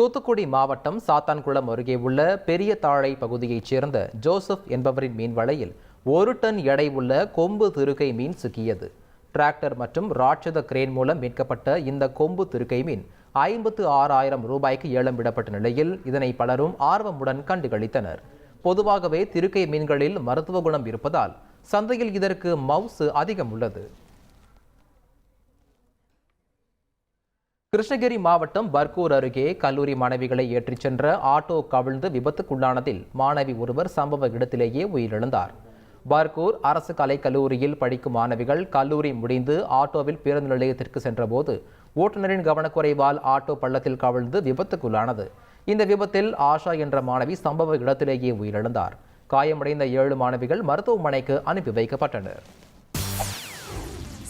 தூத்துக்குடி மாவட்டம் சாத்தான்குளம் அருகே உள்ள பெரிய தாழை பகுதியைச் சேர்ந்த ஜோசப் என்பவரின் மீன் வலையில் ஒரு டன் எடை உள்ள கொம்பு திருக்கை மீன் சிக்கியது. டிராக்டர் மற்றும் ராட்சத கிரேன் மூலம் மீட்கப்பட்ட இந்த கொம்பு திருக்கை மீன் ஐம்பத்து ஆறாயிரம் ரூபாய்க்கு ஏலம் விடப்பட்ட நிலையில் இதனை பலரும் ஆர்வமுடன் கண்டுகளித்தனர். பொதுவாகவே திருக்கை மீன்களில் மருத்துவ குணம் இருப்பதால் சந்தையில் இதற்கு மவுசு அதிகம் உள்ளது. கிருஷ்ணகிரி மாவட்டம் பர்கூர் அருகே கல்லூரி மாணவிகளை ஏற்றிச் சென்ற ஆட்டோ கவிழ்ந்து விபத்துக்குள்ளானதில் மாணவி ஒருவர் சம்பவ இடத்திலேயே உயிரிழந்தார். பர்கூர் அரசு கலைக்கல்லூரியில் படிக்கும் மாணவிகள் கல்லூரி முடிந்து ஆட்டோவில் பேருந்து நிலையத்திற்கு சென்றபோது ஓட்டுநரின் கவனக்குறைவால் ஆட்டோ பள்ளத்தில் கவிழ்ந்து விபத்துக்குள்ளானது. இந்த விபத்தில் ஆஷா என்ற மாணவி சம்பவ இடத்திலேயே உயிரிழந்தார். காயமடைந்த ஏழு மாணவிகள் மருத்துவமனைக்கு அனுப்பி வைக்கப்பட்டனர்.